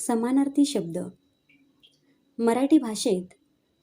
समानार्थी शब्द. मराठी भाषेत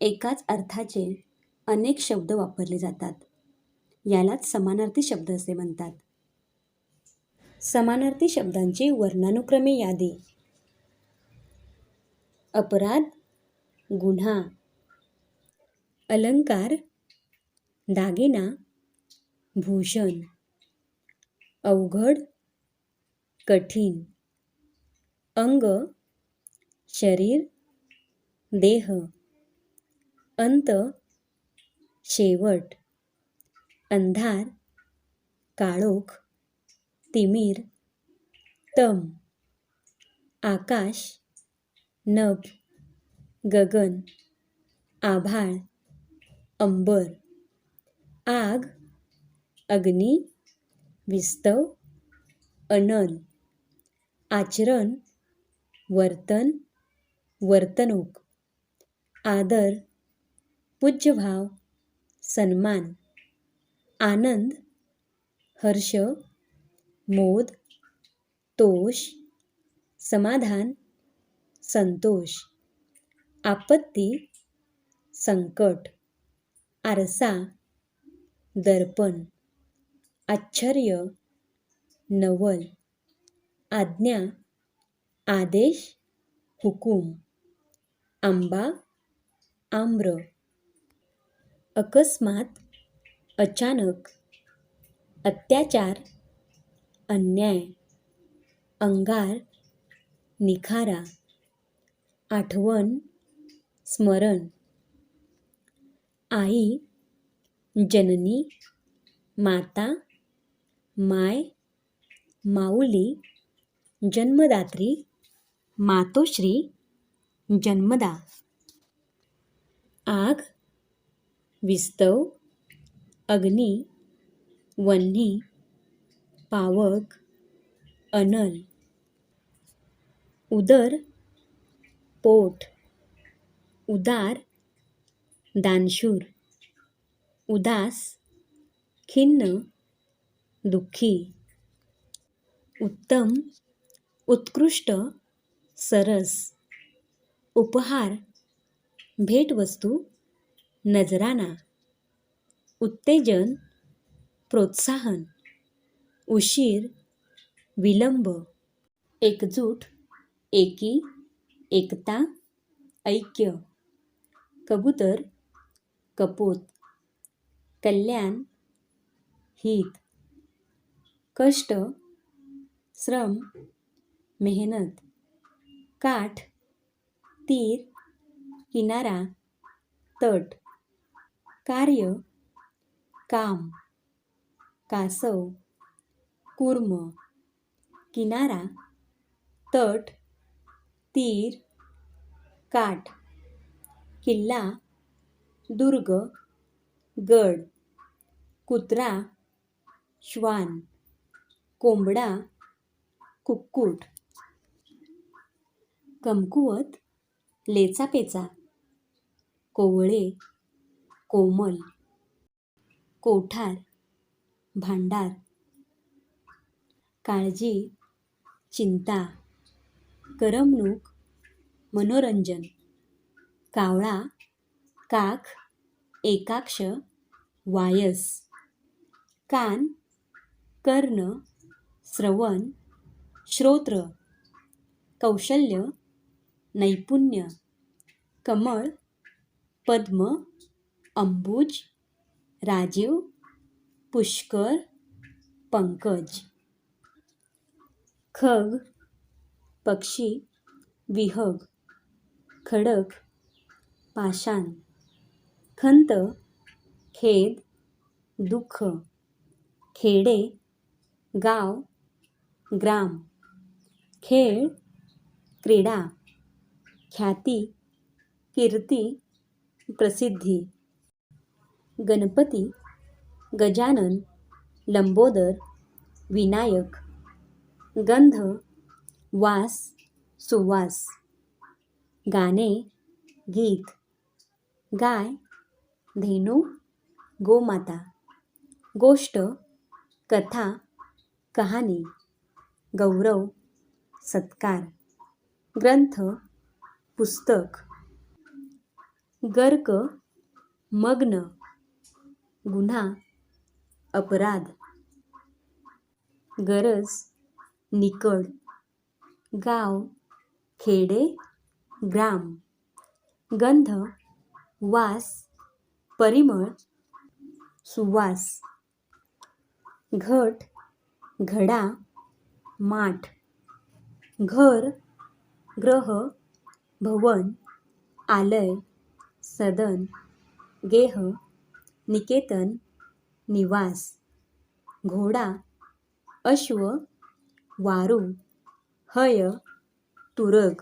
एकाच अर्थाचे अनेक शब्द वापरले जातात. यालाच समानार्थी शब्द असे म्हणतात. समानार्थी शब्दांची वर्णानुक्रमे यादी. अपराध गुन्हा अलंकार दागिना भूषण अवघड कठीण अंग शरीर देह अंत शेवट अंधार काळोख तिमीर तम आकाश नभ गगन आभाळ अंबर आग अग्नी विस्तव अनल आचरण वर्तन वर्तणूक आदर पूज्यभाव सन्मान आनंद हर्ष मोद तोष समाधान संतोष आपत्ती संकट आरसा दर्पण आश्चर्य नवल आज्ञा आदेश हुकूम. आंबा आम्र. अकस्मात अचानक अत्याचार अन्याय अंगार निखारा आठवण स्मरण. आई जननी माता माय माऊली जन्मदात्री मातोश्री जन्मदा. आग विस्तव अग्नी वन्ही पावक अनल. उदर पोट. उदार दानशूर. उदास खिन्न दुःखी. उत्तम उत्कृष्ट सरस. उपहार भेटवस्तू नजराना उत्तेजन प्रोत्साहन उशीर विलंब एकजूट एकी एकता ऐक्य कबूतर कपोत कल्याण हित कष्ट श्रम मेहनत काठ तीर किनारा तट कार्य काम कासव कुर्म किनारा तट तीर काठ किल्ला दुर्ग गड कुत्रा श्वान कोंबडा कुक्कुट. कमकुवत लेचापेचा कोवळे कोमल कोठार भांडार काळजी चिंता करमणूक मनोरंजन कावळा काख एकाक्ष वायस कान कर्ण श्रवण श्रोत्र कौशल्य नैपुण्य कमळ पद्म अंबुज राजीव पुष्कर पंकज. खग पक्षी विहग खडक पाषाण. खंत खेद दुःख. खेडे गाव ग्राम. खेळ क्रीडा. ख्याती कीर्ती प्रसिद्धी. गणपती गजानन लंबोदर विनायक. गंध वास सुवास. गाणे गीत. गाय धेनू गोमाता. गोष्ट कथा कहाणी. गौरव सत्कार. ग्रंथ पुस्तक. गर्क मग्न गुन्हा अपराध. गरज निकड. गाव खेडे ग्राम. गंध वास परिमळ सुवास. घट घडा माठ. घर ग्रह भवन आलय सदन गेह निकेतन निवास घोडा अश्व वारू हय तुरग.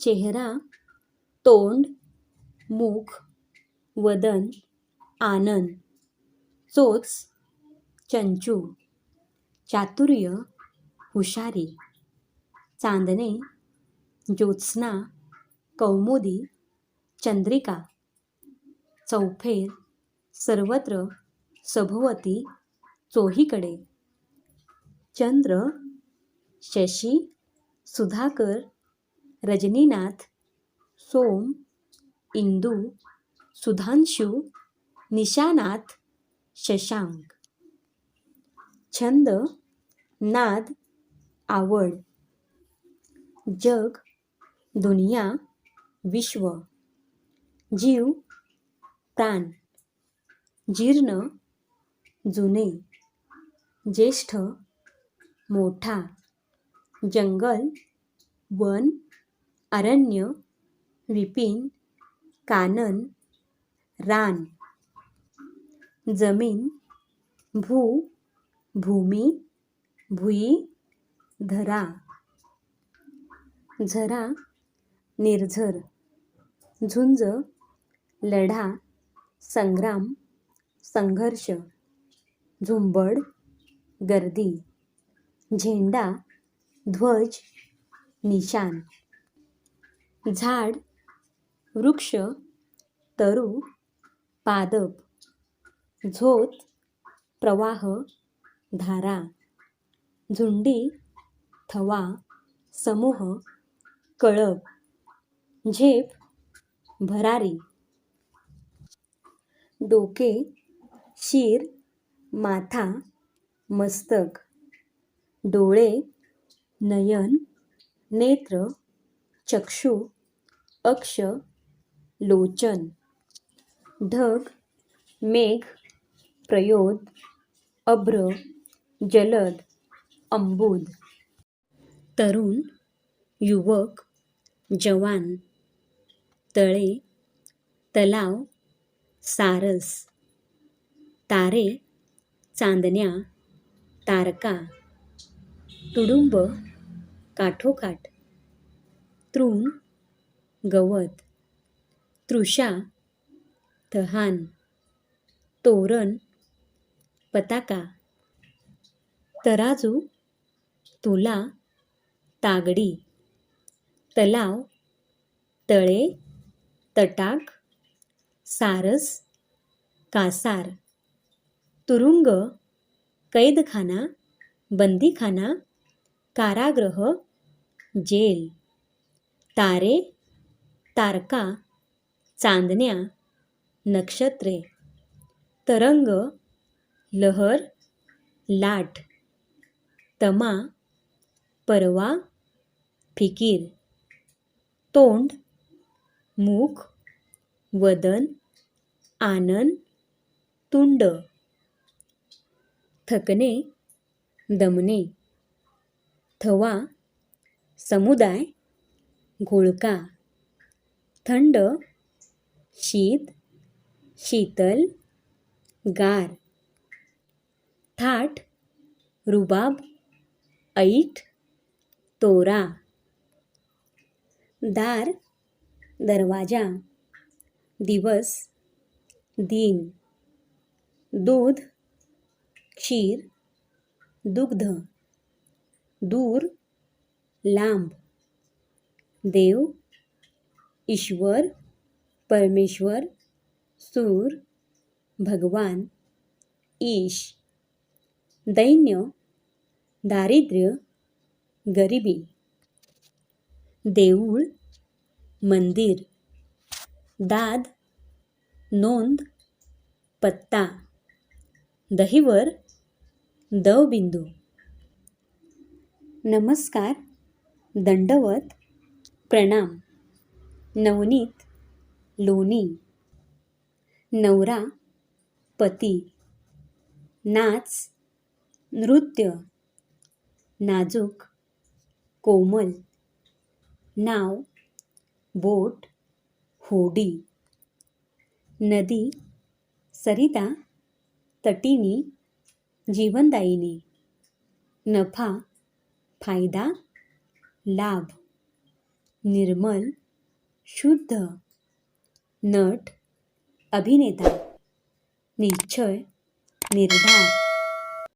चेहरा तोंड मुख वदन आनंद चोच चंचू. चातुर्य हुशारी. चांदणे ज्योत्स्ना कौमुदी चंद्रिका चौफेर सर्वत्र सभोवती चोहीकडे. चंद्र शशी सुधाकर रजनीनाथ सोम इंदू सुधांशू निशानाथ शशांक. छंद नाद आवड. जग दुनिया विश्व जीव प्राण जीर्ण जुने ज्येष्ठ मोठा जंगल वन अरण्य विपिन कानन रान जमीन भू भूमी भुई धरा झरा निर्झर झुंज लढा संग्राम संघर्ष झुंबड गर्दी झेंडा ध्वज निशान झाड वृक्ष तरू पादप झोत प्रवाह धारा झुंडी थवा समूह कळप. झेप भरारी डोके शीर माथा मस्तक डोळे नयन नेत्र चक्षु अक्ष लोचन ढग मेघ प्रयोद अभ्र जलद अंबुद तरुण युवक जवान तळे तलाव सारस तारे चांदण्या तारका तुडुंब काठोकाठ तृण गवत तृषा तहान तोरण पताका तराजू तुला तागडी तलाव तळे तटाक सारस कासार तुरुंग कैदखाना बंदीखाना कारागृह जेल तारे तारका चांदण्या नक्षत्रे तरंग लहर लाट तमा परवा फिकीर तोंड मुख वदन आनंद तुंड थकणे दमणे थवा समुदाय घोळका थंड शीत शीतल गार थाट रुबाब ऐट तोरा दार दरवाजा दिवस दिन दूध क्षीर दुग्ध दूर लांब देव ईश्वर परमेश्वर सूर भगवान ईश दैन्य दारिद्र्य गरिबी देऊळ मंदिर. दाद नोंद पत्ता. दहिवर दवबिंदू. नमस्कार दंडवत प्रणाम. नवनीत लोणी. नवरा पती. नाच नृत्य. नाजूक कोमल. नाव बोट होडी नदी सरिता तटिनी जीवनदायिनी नफा फायदा लाभ निर्मल शुद्ध नट अभिनेता निश्चय निर्धार.